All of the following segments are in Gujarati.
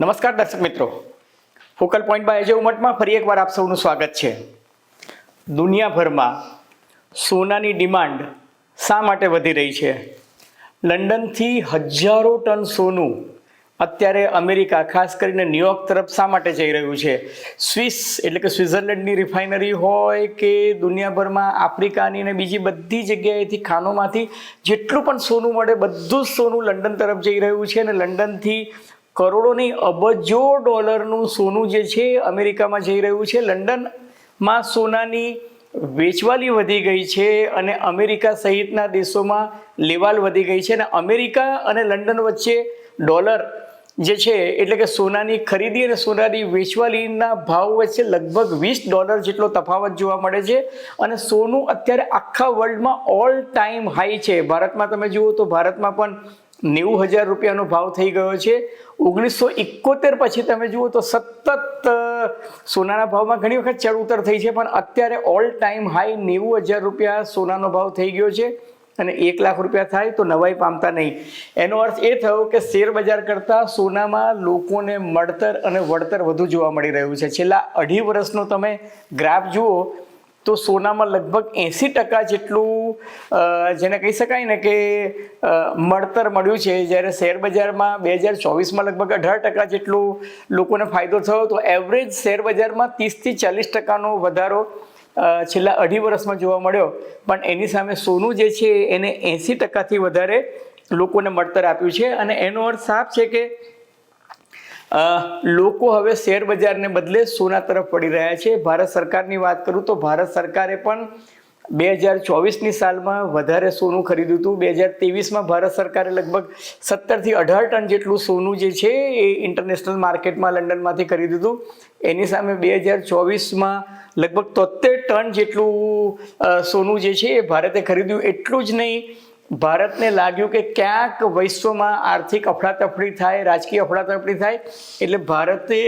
નમસ્કાર દર્શક મિત્રો. ફોકલ પોઈન્ટ બાય અજય ઉમટમાં ફરી એકવાર આપ સૌનું સ્વાગત છે. દુનિયાભરમાં સોનાની ડિમાન્ડ શા માટે વધી રહી છે? લંડનથી હજારો ટન સોનું અત્યારે અમેરિકા, ખાસ કરીને ન્યુયોર્ક તરફ શા માટે જઈ રહ્યું છે? સ્વિસ એટલે કે સ્વિટ્ઝરલેન્ડની રિફાઇનરી હોય કે દુનિયાભરમાં આફ્રિકાની અને બીજી બધી જગ્યાએથી ખાનોમાંથી જેટલું પણ સોનું મળે, બધું જ સોનું લંડન તરફ જઈ રહ્યું છે અને લંડનથી કરોડોની અબજો ડોલરનું સોનું જે છે અમેરિકામાં જઈ રહ્યું છે. લંડનમાં સોનાની વેચવાલી વધી ગઈ છે અને અમેરિકા સહિતના દેશોમાં લેવાલ વધી ગઈ છે અને અમેરિકા અને લંડન વચ્ચે ડોલર જે છે એટલે કે સોનાની ખરીદી અને સોનાની વેચવાલીના ભાવ વચ્ચે લગભગ વીસ ડોલર જેટલો તફાવત જોવા મળે છે અને સોનું અત્યારે આખા વર્લ્ડમાં ઓલ ટાઈમ હાઈ છે. ભારતમાં તમે જુઓ તો ભારતમાં પણ નેવું હજાર રૂપિયાનો ભાવ થઈ ગયો છે. ઓગણીસો ઇકોતેર પછી તમે જુઓ તો સતત સોનાના ભાવમાં ઘણી વખત ચડ ઉતર થઈ છે, પણ અત્યારે ઓલ ટાઈમ હાઈ નેવું હજાર રૂપિયા સોનાનો ભાવ થઈ ગયો છે અને એક લાખ રૂપિયા થાય તો નવાઈ પામતા નહીં. એનો અર્થ એ થયો કે શેર બજાર કરતાં સોનામાં લોકોને મળતર અને વળતર વધુ જોવા મળી રહ્યું છે. છેલ્લા અઢી વર્ષનો તમે ગ્રાફ જુઓ તો સોનામાં લગભગ એંસી ટકા જેટલું જેને કહી શકાય ને કે મળતર મળ્યું છે. જ્યારે શેર બજારમાં બે હજાર ચોવીસમાં લગભગ અઢાર ટકા જેટલું લોકોને ફાયદો થયો, તો એવરેજ શેર બજારમાં ત્રીસથી ચાલીસ ટકાનો વધારો છેલ્લા અઢી વર્ષમાં જોવા મળ્યો. પણ એની સામે સોનું જે છે, એને એંસી ટકાથી વધારે લોકોને મળતર આપ્યું છે. અને એનો અર્થ સાફ છે કે લોકો હવે શેર બજારને બદલે સોના તરફ પડી રહ્યા છે. ભારત સરકારની વાત કરું તો ભારત સરકારે પણ બે હજાર ચોવીસની સાલમાં વધારે સોનું ખરીદ્યું હતું. બે હજાર ત્રેવીસમાં ભારત સરકારે લગભગ સત્તરથી અઢાર ટન જેટલું સોનું જે છે એ ઇન્ટરનેશનલ માર્કેટમાં લંડનમાંથી ખરીદ્યું હતું. એની સામે બે હજાર ચોવીસમાં લગભગ તોતેર ટન જેટલું સોનું જે છે એ ભારતે ખરીદ્યું. એટલું જ નહીં ભારતને લાગ્યું કે ક્યાંક વિશ્વમાં આર્થિક અફડાતફડી થાય, રાજકીય અફડાતફડી થાય, એટલે ભારતે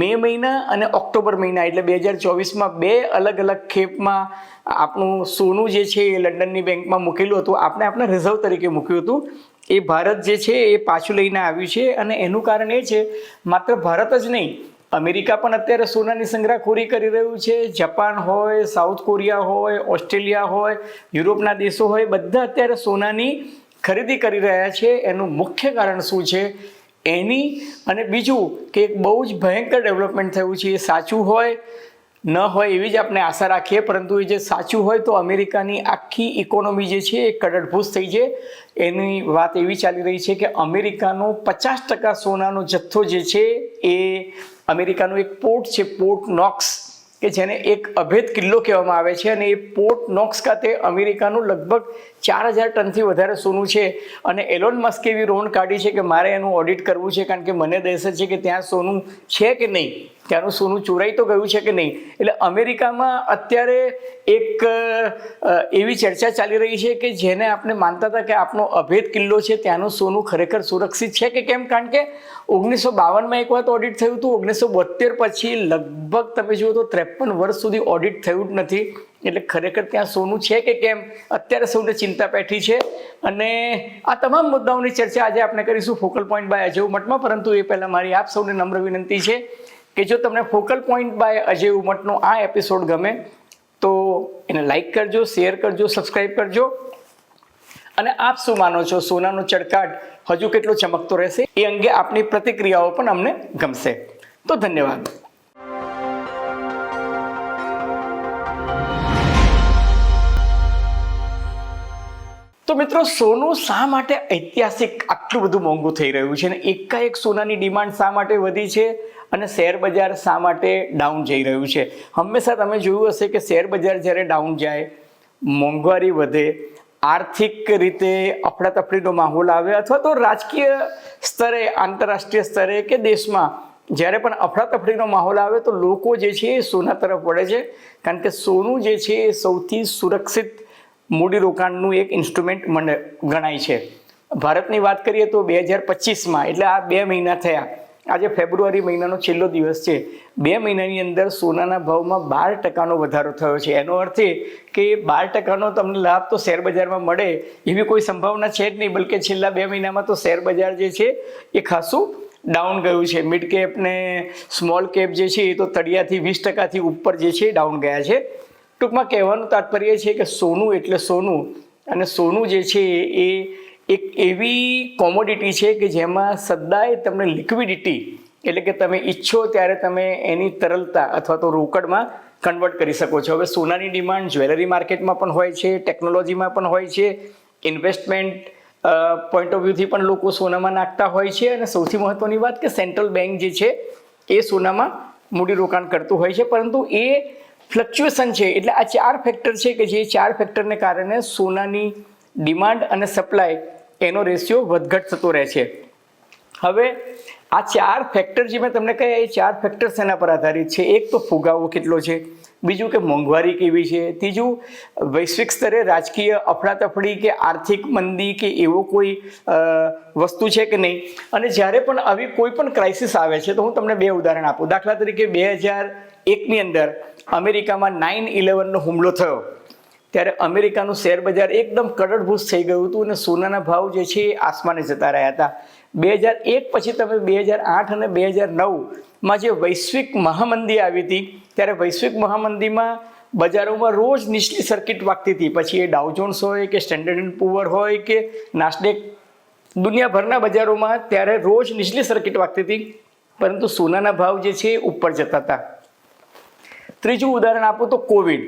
મે મહિના અને ઓક્ટોબર મહિના, એટલે બે હજાર ચોવીસમાં બે અલગ અલગ ખેપમાં આપણું સોનું જે છે એ લંડનની બેંકમાં મૂકેલું હતું. આપણે આપણા રિઝર્વ તરીકે મૂક્યું હતું. એ ભારત જે છે એ પાછું લઈને આવ્યું છે અને એનું કારણ એ છે, માત્ર ભારત જ નહીં અમેરિકા પણ અત્યારે સોનાની સંગ્રહખોરી કરી રહ્યું છે. જાપાન હોય, સાઉથ કોરિયા હોય, ઓસ્ટ્રેલિયા હોય, યુરોપના દેશો હોય, બધા અત્યારે સોનાની ખરીદી કરી રહ્યા છે. એનું મુખ્ય કારણ શું છે? એની અને બીજું કે એક બહુ જ ભયંકર ડેવલપમેન્ટ થયું છે. એ સાચું હોય, ન હોય એવી જ આપણે આશા રાખીએ. પરંતુ એ જે સાચું હોય તો અમેરિકાની આખી ઇકોનોમી જે છે એ કડડભૂસ થઈ છે. એની વાત એવી ચાલી રહી છે કે અમેરિકાનો પચાસ ટકા સોનાનો જથ્થો જે છે એ અમેરિકાનું એક પોર્ટ છે, પોર્ટ નોક્સ, કે જેને એક અભેદ કિલ્લો કહેવામાં આવે છે અને એ પોર્ટ નોક્સ ખાતે અમેરિકાનું લગભગ ચાર હજાર ટનથી વધારે સોનું છે. અને એલોન મસ્કે એવી રોન કાઢી છે કે મારે એનું ઓડિટ કરવું છે કારણ કે મને દહેશત છે કે ત્યાં સોનું છે કે નહીં. ત્યાંનું સોનું ચોરાઈ તો ગયું છે કે નહીં. એટલે અમેરિકામાં અત્યારે એક એવી ચર્ચા ચાલી રહી છે કે જેને આપણે માનતા હતા કે આપણો અભેદ કિલ્લો છે ત્યાંનું સોનું ખરેખર સુરક્ષિત છે કે કેમ? કારણ કે ઓગણીસો બાવનમાં એક વાત ઓડિટ થયું હતું. ઓગણીસો બોતેર પછી લગભગ તમે જુઓ તો ત્રેપન વર્ષ સુધી ઓડિટ થયું જ નથી. એટલે ખરેખર ત્યાં સોનું છે કે કેમ? અત્યારે સૌને ચિંતા પેઠી છે અને આ તમામ મુદ્દાઓની ચર્ચા આજે આપણે કરીશું ફોકલ પોઈન્ટ બાય અજય ઉમટમાં પરંતુ એ પહેલાં મારી આપ સૌને નમ્ર વિનંતી છે કે જો તમને ફોકલ પોઈન્ટ બાય અજય ઉમટનો આ એપિસોડ ગમે, તો એને લાઈક કરજો શેર કરજો સબસ્ક્રાઈબ કરજો. અને આપ શું માનો છો, સોનાનો ચડકાટ હજુ કેટલો ચમકતો રહેશે? એ અંગે આપની પ્રતિક્રિયાઓ પણ અમને ગમશે. તો ધન્યવાદ. તો મિત્રો, સોનું શા માટે ઐતિહાસિક આટલું બધું મોંઘું થઈ રહ્યું છે? અને એકાએક સોનાની ડિમાન્ડ શા માટે વધી છે? અને શેર બજાર શા માટે ડાઉન જઈ રહ્યું છે? હંમેશા તમે જોયું હશે કે શેર બજાર જ્યારે ડાઉન જાય, મોંઘવારી વધે, આર્થિક રીતે અફડાતફડીનો માહોલ આવે અથવા તો રાજકીય સ્તરે, આંતરરાષ્ટ્રીય સ્તરે કે દેશમાં જ્યારે પણ અફડાતફડીનો માહોલ આવે તો લોકો જે છે એ સોના તરફ વળે છે. કારણ કે સોનું જે છે એ સૌથી સુરક્ષિત મૂડીરોકાણનું એક ઇન્સ્ટ્રુમેન્ટ મને ગણાય છે. ભારતની વાત કરીએ તો બે હજાર પચીસમાં, એટલે આ બે મહિના થયા. આજે ફેબ્રુઆરી મહિનાનો છેલ્લો દિવસ છે. બે મહિનાની અંદર સોનાના ભાવમાં બાર ટકાનો વધારો થયો છે. એનો અર્થ એ કે બાર ટકાનો તમને લાભ તો શેર બજારમાં મળે એવી કોઈ સંભાવના છે જ નહીં, બલકે છેલ્લા બે મહિનામાં તો શેર બજાર જે છે એ ખાસું ડાઉન ગયું છે. મિડ કેપ ને સ્મોલ કેપ જે છે એ તો તળિયાથી વીસ ટકાથી ઉપર જે છે ડાઉન ગયા છે. ટૂંકમાં કહેવાનું તાત્પર્ય છે કે સોનું એટલે સોનું. અને સોનું જે છે એ એક એવી કોમોડિટી છે કે જેમાં સદાય તમને લિક્વિડિટી એટલે કે તમે ઈચ્છો ત્યારે તમે એની તરલતા અથવા તો રોકડમાં કન્વર્ટ કરી શકો છો. હવે સોનાની ડિમાન્ડ જ્વેલરી માર્કેટમાં પણ હોય છે ટેકનોલોજીમાં પણ હોય છે ઇન્વેસ્ટમેન્ટ પોઈન્ટ ઓફ વ્યૂથી પણ લોકો સોનામાં નાખતા હોય છે. અને સૌથી મહત્ત્વની વાત કે સેન્ટ્રલ બેંક જે છે એ સોનામાં મૂડીરોકાણ કરતું હોય છે. પરંતુ એ ફ્લક્ચ્યુએશન છે એટલે આ ચાર ફેક્ટર છે કે જે ચાર ફેક્ટરને કારણે સોનાની ડિમાન્ડ અને સપ્લાય એનો રેશિયો વધઘટ થતો રહે છે. હવે આ ચાર ફેક્ટર જે મેં તમને કહ્યા, એ ચાર ફેક્ટર એના પર આધારિત છે. એક તો ફુગાવો કેટલો છે, બીજું કે મોંઘવારી કેવી છે, ત્રીજું વૈશ્વિક સ્તરે રાજકીય અફડાતફડી કે આર્થિક મંદી કે એવો કોઈ વસ્તુ છે કે નહીં? અને જ્યારે પણ આવી કોઈ પણ ક્રાઇસિસ આવે છે, તો હું તમને બે ઉદાહરણ આપું. દાખલા તરીકે બે હજાર એકની અંદર અમેરિકામાં નાઇન ઇલેવનનો હુમલો થયો. ત્યારે અમેરિકાનું શેર બજાર એકદમ કડડભૂસ થઈ ગયું હતું અને સોનાના ભાવ જે છે એ આસમાને જતા રહ્યા હતા. બે હજાર એક પછી તમે બે હજાર આઠ અને બે હજાર નવમાં જે વૈશ્વિક મહામંદી આવી હતી, ત્યારે વૈશ્વિક મહામંદીમાં બજારોમાં રોજ નીચલી સર્કિટ વાગતી હતી. પછી એ ડાઉજોન્સ હોય કે સ્ટેન્ડર્ડ એન્ડ પુઅર હોય કે નાસ્ડેક દુનિયાભરના બજારોમાં ત્યારે રોજ નીચલી સર્કિટ વાગતી હતી, પરંતુ સોનાના ભાવ જે છે ઉપર જતા હતા. ત્રીજું ઉદાહરણ આપું તો કોવિડ.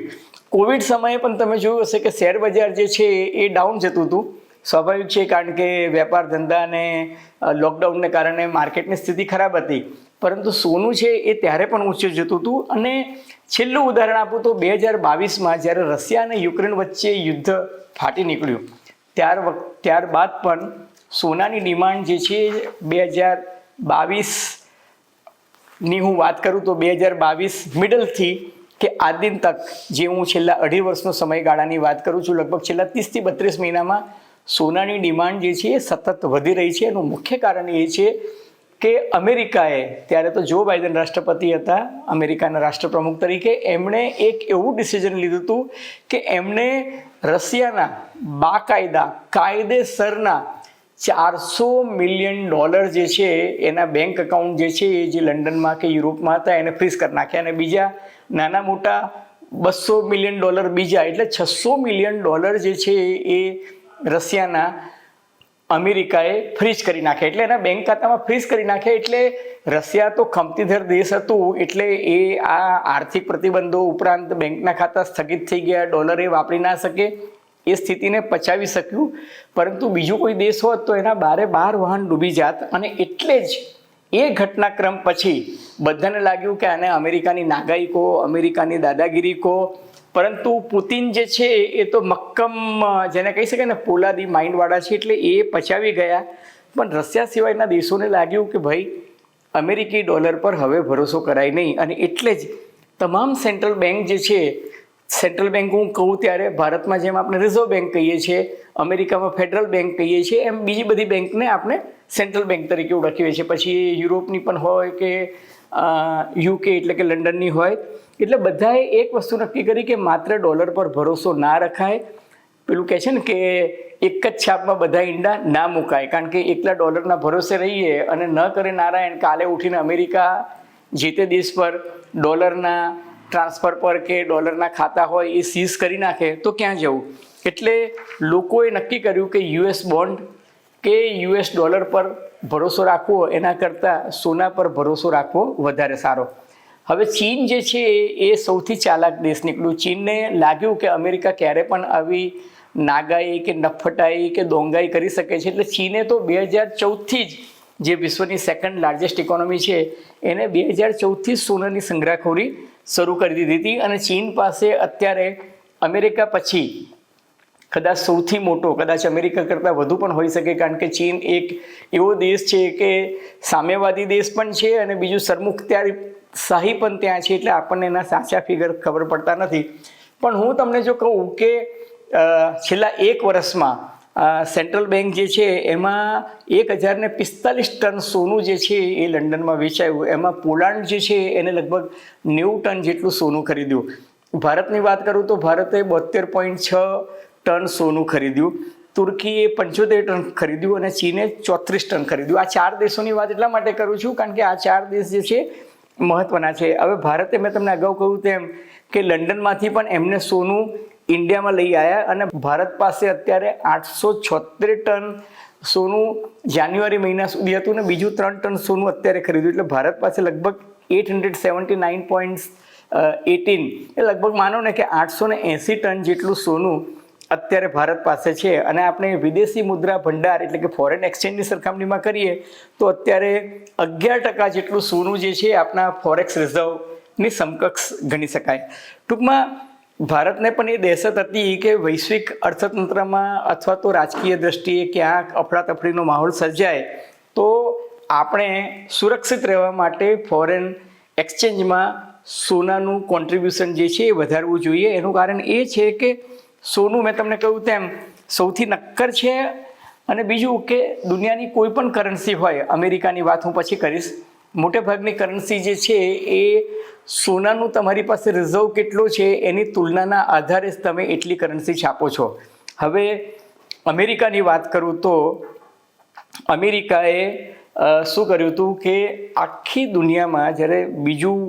કોવિડ સમયે પણ તમે જોયું હશે કે શેર બજાર જે છે એ ડાઉન જતું હતું. સ્વાભાવિક છે કારણ કે વેપાર ધંધા અને લોકડાઉનને કારણે માર્કેટની સ્થિતિ ખરાબ હતી. પરંતુ સોનું છે એ ત્યારે પણ ઊંચું જતું હતું અને છેલ્લું ઉદાહરણ આપું તો બે હજાર બાવીસમાં જ્યારે રશિયા અને યુક્રેન વચ્ચે યુદ્ધ ફાટી નીકળ્યું, ત્યાર વખત ત્યારબાદ પણ સોનાની ડિમાન્ડ જે છે બે હજાર બાવીસની હું વાત કરું તો બે હજાર બાવીસ મિડલથી કે આ દિન તક, જે હું છેલ્લા અઢી વર્ષનો સમયગાળાની વાત કરું છું, લગભગ છેલ્લા ત્રીસથી બત્રીસ મહિનામાં સોનાની ડિમાન્ડ જે છે એ સતત વધી રહી છે. એનું મુખ્ય કારણ એ છે કે અમેરિકાએ, ત્યારે તો જો બાઇડન રાષ્ટ્રપતિ હતા, અમેરિકાના રાષ્ટ્રપ્રમુખ તરીકે, એમણે એક એવું ડિસિઝન લીધું હતું કે એમણે રશિયાના બાકાયદા, કાયદેસરના ચારસો મિલિયન ડોલર જે છે, એના બેંક એકાઉન્ટ જે છે, એ જે લંડનમાં કે યુરોપમાં હતા, એને ફ્રીઝ કરી નાખ્યા. અને બીજા નાના મોટા બસો મિલિયન ડોલર, બીજા એટલે છસો મિલિયન ડોલર જે છે એ રશિયાના અમેરિકાએ ફ્રીઝ કરી નાખે એટલે એના બેંક ખાતામાં ફ્રીઝ કરી નાખે એટલે રશિયા તો ખમતીધર દેશ હતું. એટલે એ આ આર્થિક પ્રતિબંધો ઉપરાંત બેંકના ખાતા સ્થગિત થઈ ગયા. ડોલર એ વાપરી ના શકે. એ સ્થિતિને પચાવી શક્યું. પરંતુ બીજો કોઈ દેશ હોત તો એના બારે બાર વાહન ડૂબી જાત. અને એટલે જ એ ઘટનાક્રમ પછી બધાને લાગ્યું કે આને અમેરિકાની નાગાઈ અમેરિકાની દાદાગીરી કહો પરંતુ પુતિન જે છે, એ તો મક્કમ જેને કહી શકાય ને પોલાદી માઇન્ડવાળા છે, એટલે એ પચાવી ગયા. પણ રશિયા સિવાયના દેશોને લાગ્યું કે ભાઈ, અમેરિકી ડોલર પર હવે ભરોસો કરાય નહીં. અને એટલે જ તમામ સેન્ટ્રલ બેંક જે છે, સેન્ટ્રલ બેંક હું કહું ત્યારે ભારતમાં જેમ આપણે રિઝર્વ બેંક કહીએ છીએ, અમેરિકામાં ફેડરલ બેંક કહીએ છીએ, એમ બીજી બધી બેંકને આપણે સેન્ટ્રલ બેંક તરીકે ઓળખીએ છીએ. પછી યુરોપની પણ હોય કે યુકે એટલે કે લંડનની હોય. એટલે બધાએ એક વસ્તુ નક્કી કરી કે માત્ર ડોલર પર ભરોસો ના રખાય. પેલું કહે છે ને કે એક જ છાપમાં બધા ઈંડા ના મુકાય. કારણ કે એકલા ડોલરના ભરોસે રહીએ અને ન કરે નારાયણ, કાલે ઉઠીને અમેરિકા જે દેશ પર, ડોલરના ટ્રાન્સફર પર કે ડોલરના ખાતા હોય એ સીઝ કરી નાખે, તો ક્યાં જવું? એટલે લોકોએ નક્કી કર્યું કે યુએસ બોન્ડ કે યુએસ ડોલર પર ભરોસો રાખવો, એના કરતાં સોના પર ભરોસો રાખવો વધારે સારો. હવે ચીન જે છે એ સૌથી ચાલાક દેશ નીકળ્યું. ચીનને લાગ્યું કે અમેરિકા ક્યારે પણ આવી નાગાઈ કે નફટાઈ કે દોંગાઈ કરી શકે છે. એટલે ચીને તો બે હજાર ચૌદથી જ જે વિશ્વની સેકન્ડ લાર્જેસ્ટ ઇકોનોમી છે, એને બે હજાર ચૌદથી સોનાની સંગ્રહખોરી શરૂ કરી દીધી હતી. અને ચીન પાસે અત્યારે અમેરિકા પછી કદાચ સૌથી મોટો, કદાચ અમેરિકા કરતાં વધુ પણ હોઈ શકે, કારણ કે ચીન એક એવો દેશ છે કે સામ્યવાદી દેશ પણ છે અને બીજું સરમુખત્યારી શાહી પણ ત્યાં છે એટલે આપણને એના સાચા ફિગર ખબર પડતા નથી. પણ હું તમને જો કહું કે છેલ્લા એક વર્ષમાં સેન્ટ્રલ બેંક જે છે એમાં એક હજાર ને પિસ્તાલીસ ટન સોનું જે છે એ લંડનમાં વેચાયું. એમાં પોલાન્ડ જે છે એને લગભગ નેવું ટન જેટલું સોનું ખરીદ્યું. ભારતની વાત કરું તો ભારતે બોતેર પોઈન્ટ છ ટન સોનું ખરીદ્યું. તુર્કીએ પંચોતેર ટન ખરીદ્યું અને ચીને ચોત્રીસ ટન ખરીદ્યું. આ ચાર દેશોની વાત એટલા માટે કરું છું કારણ કે આ ચાર દેશ જે છે મહત્વના છે. હવે ભારતે મેં તમને અગાઉ કહ્યું તેમ કે લંડનમાંથી પણ એમને સોનું ઇન્ડિયામાં લઈ આવ્યા અને ભારત પાસે અત્યારે આઠસો છોતેર ટન સોનું જાન્યુઆરી મહિના સુધી હતું ને બીજું ત્રણ ટન સોનું અત્યારે ખરીદ્યું. એટલે ભારત પાસે લગભગ eight hundred seventy nine point eighteen, એ લગભગ માનો ને કે આઠસો ને એંસી ટન જેટલું સોનું અત્યારે ભારત પાસે છે અને આપણે વિદેશી મુદ્રા ભંડાર એટલે કે ફોરેન એક્સચેન્જની સરખામણીમાં કરીએ, તો અત્યારે અગિયાર ટકા જેટલું સોનું જે છે આપણા ફોરેક્સ રિઝર્વની સમકક્ષ ગણી શકાય. ટૂંકમાં, ભારતને પણ એ દહેશત હતી કે વૈશ્વિક અર્થતંત્રમાં અથવા તો રાજકીય દ્રષ્ટિએ ક્યાંક અફડાતફડીનો માહોલ સર્જાય, તો આપણે સુરક્ષિત રહેવા માટે ફોરેન એક્સચેન્જમાં સોનાનું કોન્ટ્રીબ્યુશન જે છે એ વધારવું જોઈએ. એનું કારણ એ છે કે સોનું મેં તમને કહ્યું તેમ સૌથી નક્કર છે અને બીજું કે દુનિયાની કોઈ પણ કરન્સી હોય, અમેરિકાની વાત હું પછી કરીશ. મોટે ભાગની કરન્સી જે છે એ સોનાનું તમારી પાસે રિઝર્વ કેટલો છે એની તુલનાના આધારે જ તમે એટલી કરન્સી છાપો છો. હવે અમેરિકાની વાત કરું તો અમેરિકાએ શું કર્યું હતું કે આખી દુનિયામાં જ્યારે બીજું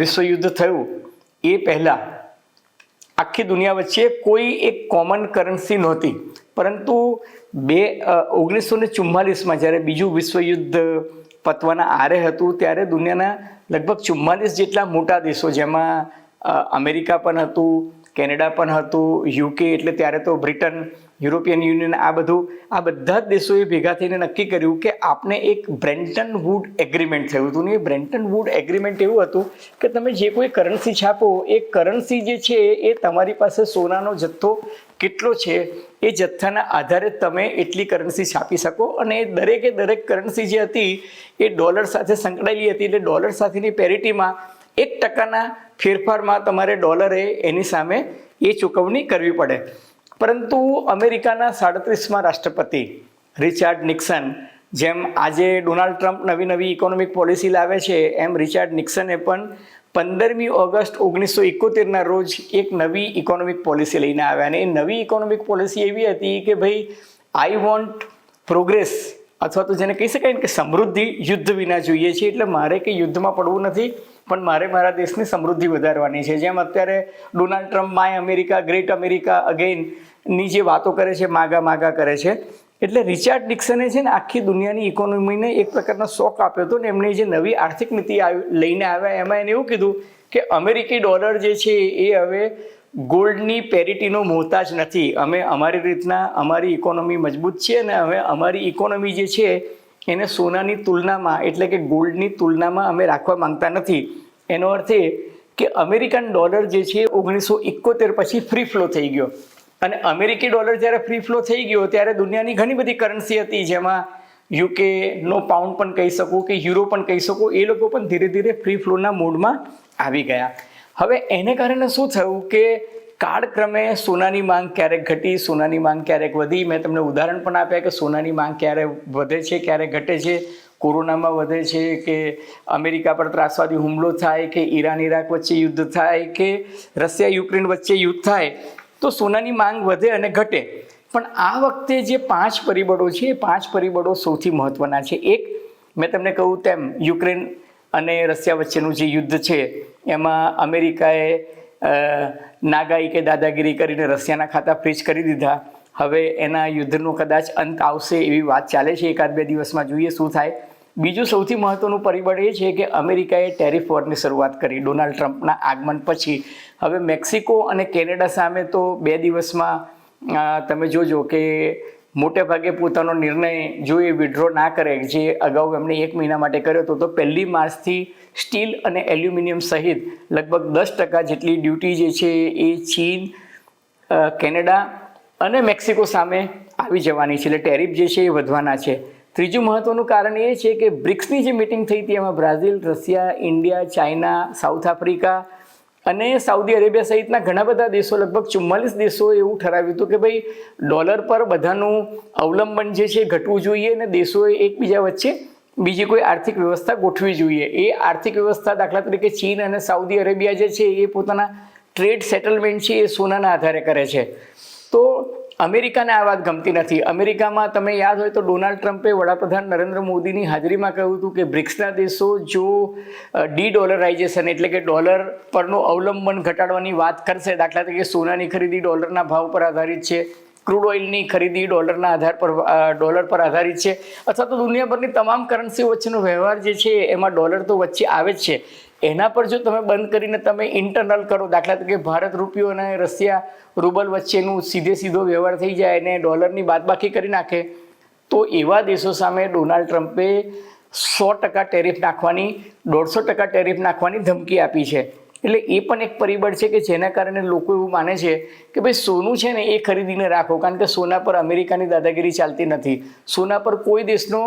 વિશ્વયુદ્ધ થયું, એ પહેલાં આખી દુનિયા વચ્ચે કોઈ એક કોમન કરન્સી નહોતી. પરંતુ બે ઓગણીસો ને ચુમ્માલીસમાં જ્યારે બીજું વિશ્વયુદ્ધ પતવાના આરે હતું, ત્યારે દુનિયાના લગભગ ચુમ્માલીસ જેટલા મોટા દેશો, જેમાં અમેરિકા પણ હતું, કેનેડા પણ હતું યુકે એટલે ત્યારે તો બ્રિટન યુરોપિયન યુનિયન, આ બધું, આ બધા જ દેશોએ ભેગા થઈને નક્કી કર્યું કે આપણે એક બ્રેન્ટન વુડ એગ્રીમેન્ટ થયું હતું. ને એ બ્રેન્ટન વુડ એગ્રીમેન્ટ એવું હતું કે તમે જે કોઈ કરન્સી છાપો, એ કરન્સી જે છે, એ તમારી પાસે સોનાનો જથ્થો કેટલો છે, એ જથ્થાના આધારે તમે એટલી કરન્સી છાપી શકો અને એ દરેકે દરેક કરન્સી જે હતી, એ ડોલર સાથે સંકળાયેલી હતી. એટલે ડોલર સાથેની પેરિટીમાં એક ટકાના ફેરફારમાં તમારે ડોલરે એની સામે એ ચૂકવણી કરવી પડે. પરંતુ અમેરિકાના સાડત્રીસમાં રાષ્ટ્રપતિ રિચાર્ડ નિક્સન, જેમ આજે ડોનાલ્ડ ટ્રમ્પ નવી નવી ઇકોનોમિક પોલિસી લાવે છે, એમ રિચાર્ડ નિક્સને પણ પંદરમી ઓગસ્ટ ઓગણીસો એકોતેરના રોજ એક નવી ઇકોનોમિક પોલિસી લઈને આવ્યા. અને એ નવી ઇકોનોમિક પોલિસી એવી હતી કે ભાઈ આઈ વોન્ટ પ્રોગ્રેસ અથવા તો જેને કહી શકાય ને કે સમૃદ્ધિ યુદ્ધ વિના જોઈએ છે. એટલે મારે કે યુદ્ધમાં પડવું નથી, પણ મારે મારા દેશની સમૃદ્ધિ વધારવાની છે. જેમ અત્યારે Donald Trump my America great America again ની જે વાતો કરે છે, માગા માગા કરે છે, એટલે રિચાર્ડ ડિક્સને છે ને આખી દુનિયાની ઇકોનોમીને એક પ્રકારનો શોખ આપ્યો હતો ને એમણે જે નવી આર્થિક નીતિ લઈને આવ્યા. એમાં એને એવું કીધું કે અમેરિકી ડોલર જે છે એ હવે ગોલ્ડની પેરિટીનો મોહતાજ નથી. અમે અમારી રીતના અમારી ઇકોનોમી મજબૂત છે અને હવે અમારી ઇકોનોમી જે છે એને સોનાની તુલનામાં, એટલે કે ગોલ્ડની તુલનામાં અમે રાખવા માંગતા નથી. એનો અર્થ એ કે અમેરિકન ડોલર જે છે ઓગણીસો એકોતેર પછી ફ્રી ફ્લો થઈ ગયો. અને અમેરિકી ડોલર જ્યારે ફ્રી ફ્લો થઈ ગયો ત્યારે દુનિયાની ઘણી બધી કરન્સી હતી જેમાં યુકે નો પાઉન્ડ પણ કહી શકું કે યુરો પણ કહી શકું, એ લોકો પણ ધીરે ધીરે ફ્રી ફ્લોના મૂડમાં આવી ગયા. હવે એને કારણે શું થયું કે કાળક્રમે સોનાની માંગ ક્યારેક ઘટી, સોનાની માંગ ક્યારેક વધી. મેં તમને ઉદાહરણ પણ આપ્યા કે સોનાની માંગ ક્યારે વધે છે, ક્યારે ઘટે છે. કોરોનામાં વધે છે કે અમેરિકા પર ત્રાસવાદી હુમલો થાય, કે ઈરાન, ઈરાક વચ્ચે યુદ્ધ થાય, કે રશિયા, યુક્રેન વચ્ચે યુદ્ધ થાય. તો સોનાની માંગ વધે અને ઘટે. પણ આ વખતે જે પાંચ પરિબળો છે, એ પાંચ પરિબળો સૌથી મહત્વના છે. એક, મેં તમને કહ્યું તેમ, યુક્રેન અને રશિયા વચ્ચેનું જે યુદ્ધ છે, એમાં અમેરિકાએ નાગાઈ કે દાદાગીરી કરીને રશિયાના ખાતા ફ્રીજ કરી દીધા. હવે એના યુદ્ધનો કદાચ અંત આવશે એવી વાત ચાલે છે. એકાદ બે દિવસમાં જોઈએ શું થાય. બીજું સૌથી મહત્વનું પરિબળ એ છે કે અમેરિકાએ ટેરિફ વોરની શરૂઆત કરી ડોનાલ્ડ ટ્રમ્પના આગમન પછી. હવે મેક્સિકો અને કેનેડા સામે તો બે દિવસમાં તમે જોજો કે મોટે ભાગે પોતાનો નિર્ણય જો એ વિડ્રો ના કરે, જે અગાઉ એમણે એક મહિના માટે કર્યો હતો, તો પહેલી માર્ચથી સ્ટીલ અને એલ્યુમિનિયમ સહિત લગભગ દસ ટકા જેટલી ડ્યુટી જે છે એ ચીન કેનેડા અને મેક્સિકો સામે આવી જવાની છે. એટલે ટેરિફ જે છે એ વધવાના છે. ત્રીજું મહત્વનું કારણ એ છે કે બ્રિક્સની જે મિટિંગ થઈ હતી એમાં Brazil, Russia, India, China, South Africa અને સાઉદી અરેબિયા સહિતના ઘણા બધા દેશો, લગભગ ચુમ્માલીસ દેશોએ એવું ઠરાવ્યું હતું કે ભાઈ ડોલર પર બધાનું અવલંબન જે છે ઘટવું જોઈએ અને દેશોએ એકબીજા વચ્ચે બીજી કોઈ આર્થિક વ્યવસ્થા ગોઠવી જોઈએ. એ આર્થિક વ્યવસ્થા દાખલા તરીકે ચીન અને સાઉદી અરેબિયા જે છે એ પોતાના ટ્રેડ સેટલમેન્ટ છે એ સોનાના આધારે કરે છે. તો અમેરિકાને આ વાત ગમતી નથી. અમેરિકામાં તમે યાદ હોય તો ડોનાલ્ડ ટ્રમ્પે વડાપ્રધાન નરેન્દ્ર મોદીની હાજરીમાં કહ્યું હતું કે બ્રિક્સના દેશો જો ડી ડોલરાઇઝેશન એટલે કે ડોલર પરનું અવલંબન ઘટાડવાની વાત કરશે, દાખલા તરીકે સોનાની ખરીદી ડોલરના ભાવ પર આધારિત છે, ક્રૂડ ઓઇલની ખરીદી ડોલરના આધાર પર ડોલર પર આધારિત છે, અથવા તો દુનિયાભરની તમામ કરન્સી વચ્ચેનો વ્યવહાર જે છે, એમાં ડોલર તો વચ્ચે આવે જ છે. એના પર જો તમે બંધ કરીને તમે ઇન્ટરનલ કરો, દાખલા તરીકે ભારત રૂપિયો અને રશિયા રૂબલ વચ્ચેનું સીધે સીધો વ્યવહાર થઈ જાય અને ડોલરની બાદબાકી કરી નાખે, તો એવા દેશો સામે ડોનાલ્ડ ટ્રમ્પે સો ટકા ટેરિફ નાખવાની, દોઢસો ટકા ટેરિફ નાખવાની ધમકી આપી છે. એટલે એ પણ એક પરિબળ છે કે જેના કારણે લોકો એવું માને છે કે ભાઈ સોનું છે ને એ ખરીદીને રાખો, કારણ કે સોના પર અમેરિકાની દાદાગીરી ચાલતી નથી. સોના પર કોઈ દેશનો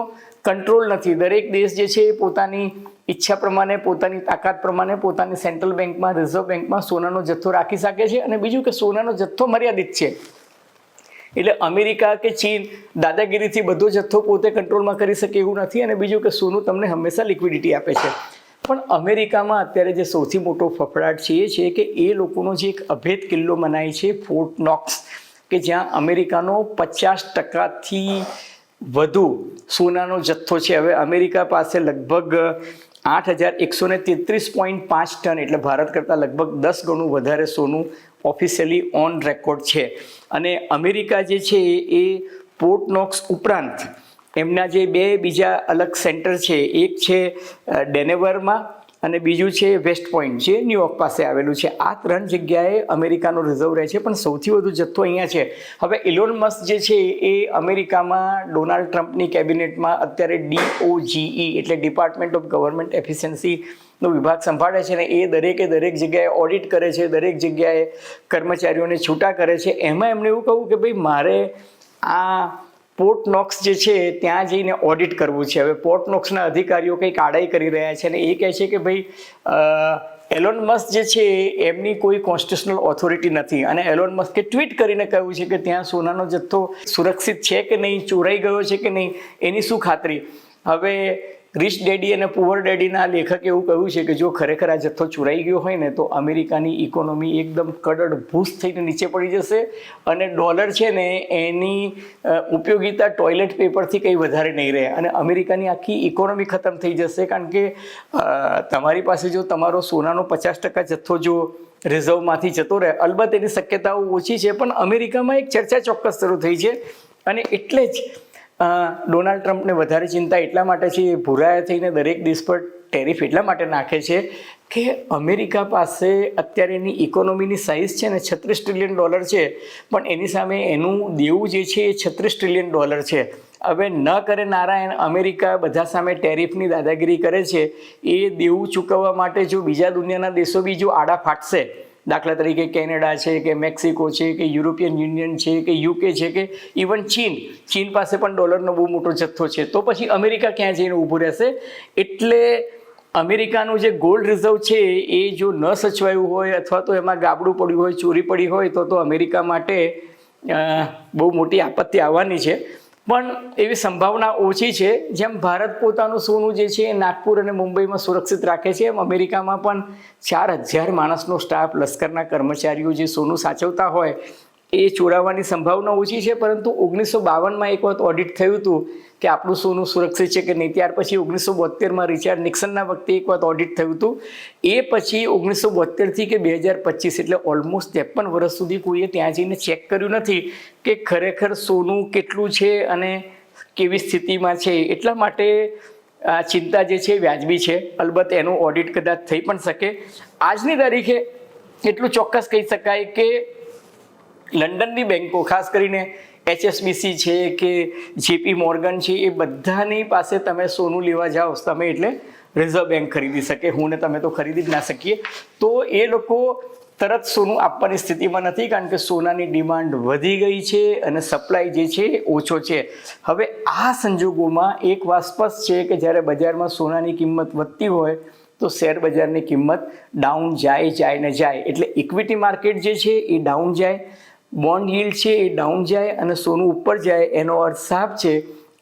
કંટ્રોલ નથી. દરેક દેશ જે છે એ પોતાની ઈચ્છા પ્રમાણે, પોતાની તાકાત પ્રમાણે, પોતાની સેન્ટ્રલ બેંકમાં રિઝર્વ બેંકમાં સોનાનો જથ્થો રાખી શકે છે અને બીજું કે સોનાનો જથ્થો મર્યાદિત છે. એટલે અમેરિકા કે ચીન દાદાગીરીથી બધો જથ્થો પોતે કંટ્રોલમાં કરી શકે એવું નથી અને બીજું કે સોનું તમને હંમેશા લિક્વિડિટી આપે છે. પણ અમેરિકામાં અત્યારે જે સૌથી મોટો ફફડાટ છે એ છે કે એ લોકોનો જે એક અભેદ કિલ્લો મનાય છે, ફોર્ટ નોક્સ, કે જ્યાં અમેરિકાનો પચાસ ટકાથી વધુ સોનાનો જથ્થો છે. હવે અમેરિકા પાસે લગભગ આઠ હજાર એકસો ને તેત્રીસ પોઈન્ટ પાંચ ટન એટલે ભારત કરતાં લગભગ દસ ગણું વધારે સોનું ઓફિશિયલી ઓન રેકોર્ડ છે. અને અમેરિકા જે છે એ પોર્ટનોક્સ ઉપરાંત એમના જે બે બીજા અલગ સેન્ટર છે, એક છે ડેનેવરમાં અને બીજું છે વેસ્ટ પોઈન્ટ જે ન્યુયોર્ક પાસે આવેલું છે. આ ત્રણ જગ્યાએ અમેરિકાનો રિઝર્વ રહે છે, પણ સૌથી વધુ જથ્થો અહીંયા છે. હવે ઇલોન મસ્ક જે છે, એ અમેરિકામાં ડોનાલ્ડ ટ્રમ્પની કેબિનેટમાં અત્યારે ડીઓજીઈ એટલે ડિપાર્ટમેન્ટ ઓફ ગવર્મેન્ટ એફિશિયન્સી નો વિભાગ સંભાળે છે ને એ દરેકે દરેક જગ્યાએ ઓડિટ કરે છે, દરેક જગ્યાએ કર્મચારીઓને છૂટા કરે છે. એમાં એમણે એવું કહ્યું કે ભાઈ મારે આ પોર્ટ નોક્સ જે છે, ત્યાં જઈને ઓડિટ કરવું છે. હવે પોર્ટનોક્સના અધિકારીઓ કંઈક આડાઈ કરી રહ્યા છે અને એ કહે છે કે ભાઈ એલોન મસ્ક જે છે, એમની કોઈ કોન્સ્ટિટ્યુશનલ ઓથોરિટી નથી. અને એલોન મસ્કે ટ્વીટ કરીને કહ્યું છે કે ત્યાં સોનાનો જથ્થો સુરક્ષિત છે કે નહીં, ચોરાઈ ગયો છે કે નહીં, એની શું ખાતરી? હવે રિચ ડેડી અને પુઅર ડેડીના લેખકે એવું કહ્યું છે કે જો ખરેખર આ જથ્થો ચૂરાઈ ગયો હોય ને તો અમેરિકાની ઇકોનોમી એકદમ કડડ ભૂસ થઈને નીચે પડી જશે અને ડોલર છે ને એની ઉપયોગિતા ટોયલેટ પેપરથી કંઈ વધારે નહીં રહે અને અમેરિકાની આખી ઇકોનોમી ખતમ થઈ જશે. કારણ કે તમારી પાસે જો તમારો સોનાનો પચાસ ટકા જથ્થો જો રિઝર્વમાંથી જતો રહે, અલબત્ત એની શક્યતાઓ ઓછી છે, પણ અમેરિકામાં એક ચર્ચા ચોક્કસ શરૂ થઈ છે અને એટલે જ ડોનાલ્ડ ટ્રમ્પને વધારે ચિંતા એટલા માટે છે, એ ભૂરાયા થઈને દરેક દેશ પર ટેરિફ એટલા માટે નાખે છે કે અમેરિકા પાસે અત્યારે એની ઇકોનોમીની સાઇઝ છે ને છત્રીસ ટ્રિલિયન ડોલર છે, પણ એની સામે એનું દેવું જે છે એ છત્રીસ ટ્રિલિયન ડોલર છે. હવે ન કરે નારાયણ, અમેરિકા બધા સામે ટેરિફની દાદાગીરી કરે છે, એ દેવું ચૂકવવા માટે જો બીજા દુનિયાના દેશો બી જો આડા ફાટશે દાખલા તરીકે કેનેડા છે કે મેક્સિકો છે કે યુરોપિયન યુનિયન છે કે યુકે છે કે ઇવન ચીન ચીન પાસે પણ ડોલરનો બહુ મોટો જથ્થો છે. તો પછી અમેરિકા ક્યાં જઈને ઊભું રહેશે? એટલે અમેરિકાનું જે ગોલ્ડ રિઝર્વ છે એ જો ન સચવાયું હોય અથવા તો એમાં ગાબડું પડ્યું હોય, ચોરી પડી હોય તો તો અમેરિકા માટે બહુ મોટી આપત્તિ આવવાની છે. પણ એવી સંભાવના ઓછી છે. જેમ ભારત પોતાનું સોનું જે છે એ નાગપુર અને મુંબઈમાં સુરક્ષિત રાખે છે, એમ અમેરિકામાં પણ ચાર હજાર માણસનો સ્ટાફ લશ્કરના કર્મચારીઓ જે સોનું સાચવતા હોય એ ચોરાવાની સંભાવના ઓછી છે, પરંતુ ઓગણીસો બાવનમાં એક વખત ઓડિટ થયું હતું કે આપણું સોનું સુરક્ષિત છે કે નહીં. ત્યાર પછી ઓગણીસો બોતેરમાં રિચાર્ડ નિક્સનના વખતે એક વખત ઓડિટ થયું હતું. એ પછી ઓગણીસો બોતેરથી કે બે હજાર પચીસ એટલે ઓલમોસ્ટ ત્રેપન વર્ષ સુધી કોઈએ ત્યાં જઈને ચેક કર્યું નથી કે ખરેખર સોનું કેટલું છે અને કેવી સ્થિતિમાં છે. એટલા માટે આ ચિંતા જે છે વ્યાજબી છે. અલબત્ત એનું ઓડિટ કદાચ થઈ પણ શકે. આજની તારીખે એટલું ચોક્કસ કહી શકાય કે લંડનની બેન્કો, ખાસ કરીને એચએસબીસી છે કે જેપી મોર્ગન છે, એ બધાની પાસે તમે સોનું લેવા જાઓ, તમે એટલે રિઝર્વ બેંક ખરીદી શકે. હું ને તમે તો ખરીદી જ ના શકીએ. તો એ લોકો તરત સોનું આપવાની સ્થિતિમાં નથી, કારણ કે સોનાની ડિમાન્ડ વધી ગઈ છે અને સપ્લાય જે છે એ ઓછો છે. હવે આ સંજોગોમાં એક વાત છે કે જ્યારે બજારમાં સોનાની કિંમત વધતી હોય, તો શેર બજારની કિંમત ડાઉન જાય જાય ને જાય. એટલે ઇક્વિટી માર્કેટ જે છે એ ડાઉન જાય. બોન્ડ યીલ્ડ છે એ ડાઉન જાય અને સોનું ઉપર જાય, એનો અર્થ સાફ છે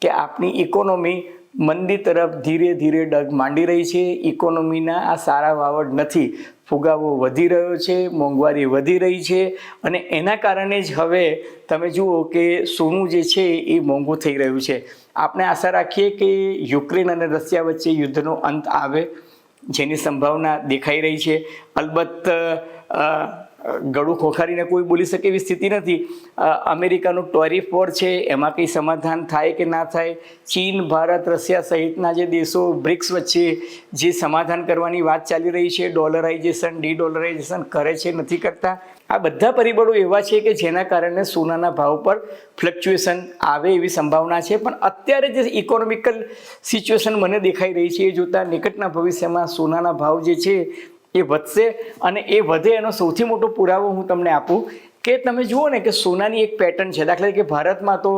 કે આપણી ઇકોનોમી મંદી તરફ ધીરે ધીરે ડગ માંડી રહી છે. ઇકોનોમીના આ સારા વાવડ નથી. ફુગાવો વધી રહ્યો છે, મોંઘવારી વધી રહી છે અને એના કારણે જ હવે તમે જુઓ કે સોનું જે છે એ મોંઘું થઈ રહ્યું છે. આપણે આશા રાખીએ કે યુક્રેન અને રશિયા વચ્ચે યુદ્ધનો અંત આવે, જેની સંભાવના દેખાઈ રહી છે. અલબત્ત ગળું ખોખારીને કોઈ બોલી શકે એવી સ્થિતિ નથી. અમેરિકાનું ટોરિફ વોર છે, એમાં કંઈ સમાધાન થાય કે ના થાય, ચીન, ભારત, રશિયા સહિતના જે દેશો બ્રિક્સ વચ્ચે જે સમાધાન કરવાની વાત ચાલી રહી છે, ડોલરાઇઝેશન ડી ડોલરાઇઝેશન કરે છે, નથી કરતા. આ બધા પરિબળો એવા છે કે જેના કારણે સોનાના ભાવ પર ફ્લક્ચ્યુએશન આવે એવી સંભાવના છે. પણ અત્યારે જે ઇકોનોમિકલ સિચ્યુએશન મને દેખાઈ રહી છે, એ જોતાં નિકટના ભવિષ્યમાં સોનાના ભાવ જે છે એ વધશે અને એ વધે એનો સૌથી મોટો પુરાવો હું તમને આપું કે તમે જુઓ ને કે સોનાની એક પેટર્ન છે. દાખલા તરીકે ભારતમાં તો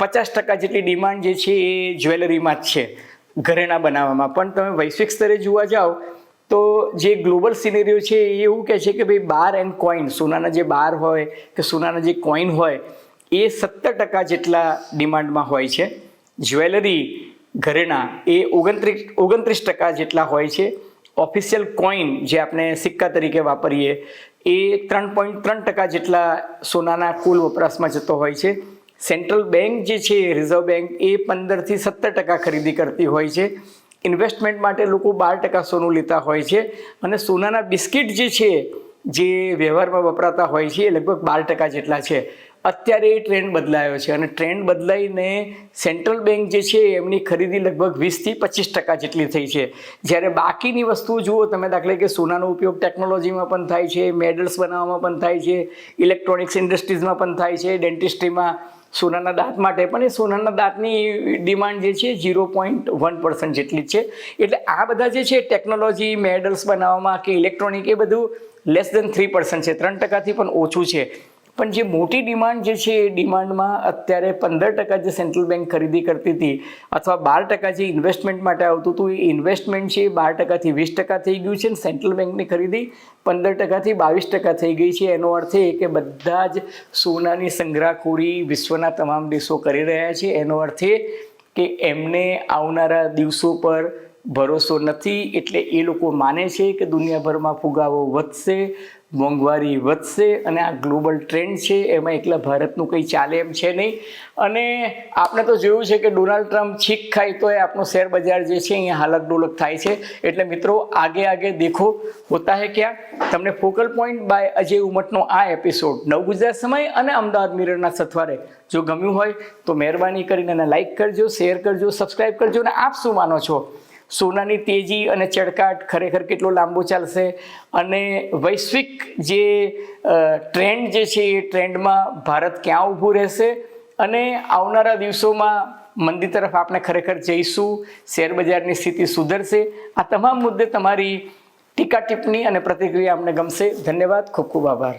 પચાસ ટકા જેટલી ડિમાન્ડ જે છે એ જ્વેલરીમાં જ છે ઘરેણા બનાવવામાં. પણ તમે વૈશ્વિક સ્તરે જોવા જાઓ તો જે ગ્લોબલ સિનેરિયો છે એ એવું કહે છે કે ભાઈ બાર એન્ડ કોઈન સોનાના જે બાર હોય કે સોનાના જે કોઈન હોય, એ સત્તર ટકા જેટલા ડિમાન્ડમાં હોય છે. જ્વેલરી ઘરેણા એ ઓગણત્રીસ ઓગણત્રીસ ટકા જેટલા હોય છે. ઓફિશિયલ કોઈન જે આપણે સિક્કા તરીકે વાપરીએ, એ ત્રણ પોઈન્ટ ત્રણ ટકા જેટલા સોનાના કુલ વપરાશમાં જતો હોય છે. સેન્ટ્રલ બેંક જે છે રિઝર્વ બેંક એ પંદરથી સત્તર ટકા ખરીદી કરતી હોય છે. ઇન્વેસ્ટમેન્ટ માટે લોકો બાર ટકા સોનું લેતા હોય છે અને સોનાના બિસ્કિટ જે છે, જે વ્યવહારમાં વપરાતા હોય છે, એ લગભગ બાર ટકા જેટલા છે. અત્યારે એ ટ્રેન્ડ બદલાયો છે. અને ટ્રેન્ડ બદલાઈને સેન્ટ્રલ બેંક જે છે, એમની ખરીદી લગભગ વીસથી પચીસ ટકા જેટલી થઈ છે. જ્યારે બાકીની વસ્તુઓ જુઓ, તમે દાખલા કે સોનાનો ઉપયોગ ટેકનોલોજીમાં પણ થાય છે મેડલ્સ બનાવવામાં પણ થાય છે ઇલેક્ટ્રોનિક્સ ઇન્ડસ્ટ્રીઝમાં પણ થાય છે ડેન્ટિસ્ટ્રીમાં સોનાના દાંત માટે પણ એ સોનાના દાંતની ડિમાન્ડ જે છે ઝીરો પોઈન્ટ વન પર્સન્ટ જેટલી છે. એટલે આ બધા જે છે ટેકનોલોજી મેડલ્સ બનાવવામાં કે ઇલેક્ટ્રોનિક એ બધું લેસ દેન થ્રી પર્સન્ટ છે. ત્રણ ટકાથી પણ ઓછું છે. પણ જે મોટી ડિમાન્ડ જે છે, એ ડિમાન્ડમાં અત્યારે પંદર ટકા જે સેન્ટ્રલ બેંક ખરીદી કરતી હતી, અથવા બાર ટકા જે ઇન્વેસ્ટમેન્ટ માટે આવતું હતું, એ ઇન્વેસ્ટમેન્ટ છે એ બાર ટકાથી વીસ ટકા થઈ ગયું છે અને સેન્ટ્રલ બેંકની ખરીદી પંદર ટકાથી બાવીસ ટકા થઈ ગઈ છે. એનો અર્થ એ કે બધા જ સોનાની સંગ્રહખોરી વિશ્વના તમામ દેશો કરી રહ્યા છે. એનો અર્થ એ કે એમને આવનારા દિવસો પર ભરોસો નથી, એટલે એ લોકો માને છે કે દુનિયાભરમાં ફુગાવો વધશે મોંઘવારી વધશે અને આ ગ્લોબલ ટ્રેન્ડ છે, એમાં એકલા ભારતનું કંઈ ચાલે એમ છે નહીં. અને આપણે તો જોયું છે કે ડોનાલ્ડ ટ્રમ્પ છીક ખાય તો એ આપણું શેર બજાર જે છે અહીંયા હાલક ડોલક થાય છે. એટલે મિત્રો, આગે આગે દેખો, હોતા હે ક્યાં? તમને ફોકલ પોઈન્ટ બાય અજય ઉમટનો આ એપિસોડ. નવ ગુજરાત સમય અને અમદાવાદ મિરરના સથવારે. જો ગમ્યું હોય તો મહેરબાની કરીને લાઈક કરજો, શેર કરજો સબસ્ક્રાઈબ કરજો અને આપ શું માનો છો? સોનાની તેજી અને ચડકાટ ખરેખર કેટલો લાંબો ચાલશે? અને વૈશ્વિક જે ટ્રેન્ડ જે છે એ ટ્રેન્ડમાં ભારત ક્યાં ઊભું રહેશે? અને આવનારા દિવસોમાં મંદી તરફ આપણે ખરેખર જઈશું, શેર બજારની સ્થિતિ સુધરશે. આ તમામ મુદ્દે તમારી ટીકા ટિપ્પણી અને પ્રતિક્રિયા અમને ગમશે. ધન્યવાદ. ખૂબ ખૂબ આભાર.